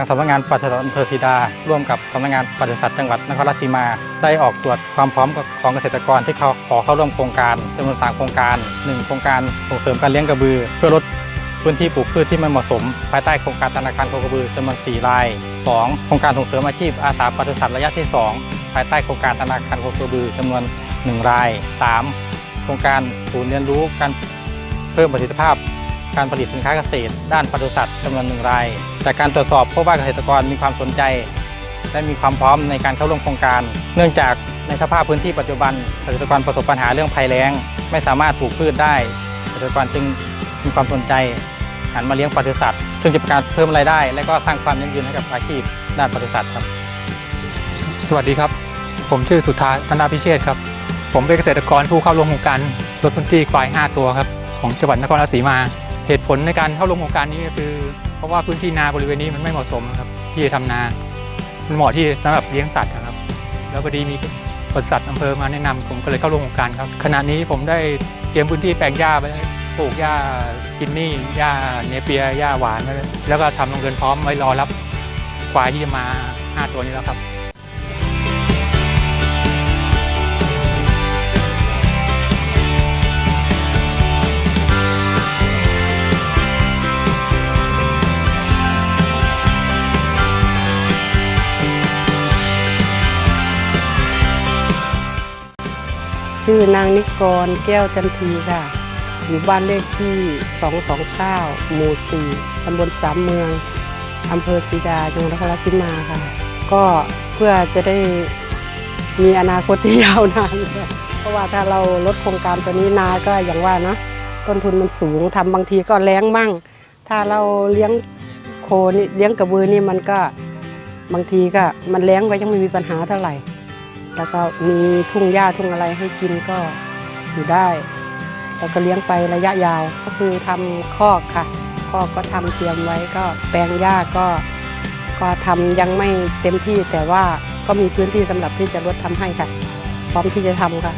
ทางสำนักงานปศุสัตว์อำเภอศรีดา ร่วมกับสำนักงานปศุสัตว์จังหวัดนครราชสีมา ได้ออกตรวจความพร้อมของเกษตรกรที่เขาขอเข้าร่วมโครงการจำนวน3โครงการ 1 โครงการส่งเสริมการเลี้ยงกระบือ เพื่อลดพื้นที่ปลูกพืชที่ไม่เหมาะสม ภายใต้โครงการธนาคารโคกระบือจำนวน4ราย 2 โครงการส่งเสริมอาชีพอาสาปศุสัตว์ระยะที่ 2 ภายใต้โครงการธนาคารโคกระบือจำนวน1ราย 3 โครงการศูนย์เรียนรู้การเพิ่มประสิทธิภาพ การผลิตสินค้าเกษตร ด้านปศุสัตว์จำนวนหนึ่งราย จากการตรวจสอบพบว่าเกษตรกรมีความสนใจ และมีความพร้อมในการเข้าร่วมโครงการ เนื่องจากในสภาพพื้นที่ปัจจุบันเกษตรกรประสบปัญหาเรื่องภัยแล้ง ไม่สามารถปลูกพืชได้ เกษตรกรจึงมีความสนใจหันมาเลี้ยงปศุสัตว์ซึ่งจะเป็นการเพิ่มรายได้ และก็สร้างความยั่งยืนให้กับอาชีพด้านปศุสัตว์ครับ สวัสดีครับ ผมชื่อสุธาธนาพิเชษครับ ผมเป็นเกษตรกรผู้เข้าร่วมโครงการลดพื้นที่ควาย 5 ตัวครับ ของจังหวัดนครราชสีมา เหตุผลในการเข้าร่วมโครงการนี้ก็คือ เพราะว่าพื้นที่นาบริเวณนี้มันไม่เหมาะสมครับ ที่จะทำนา มันเหมาะที่สำหรับเลี้ยงสัตว์นะครับ แล้วพอดีมีบริษัทอำเภอมาแนะนำผมก็เลยเข้าร่วมโครงการครับขณะนี้ผมได้เตรียมพื้นที่แปลงหญ้าไว้ปลูกหญ้ากินนี่หญ้าเนเปียหญ้าหวานแล้วก็ทำโรงเรือนพร้อมไว้รอรับควายที่จะมา 5 ตัวนี้แล้วครับ ชื่อนางนิกรแก้วจันทีค่ะ อยู่บ้านเลขที่ 229 หมู่ 4 ตำบลสามเมือง อำเภอศรีดา จังหวัดนครราชสีมาค่ะ ก็เพื่อจะได้มีอนาคตที่ยาวนานค่ะเพราะว่าถ้าเราลดโครงการตัวนี้นาก็อย่างว่านะต้นทุนมันสูงทำบางทีก็แรงมั่งถ้าเราเลี้ยงโคนี่เลี้ยงกระบือนี่มันก็บางทีก็มันแรงก็ยังไม่มีปัญหาเท่าไหร่ แล้วก็มีทุ่งหญ้าทุ่งอะไรให้กินก็อยู่ได้ แล้วก็เลี้ยงไประยะยาวก็คือทำคอกค่ะคอกก็ทำเตรียมไว้ก็แปลงหญ้าก็ ก็ทำยังไม่เต็มที่แต่ว่าก็มีพื้นที่สำหรับที่จะลดทำให้ค่ะ พร้อมที่จะทำค่ะ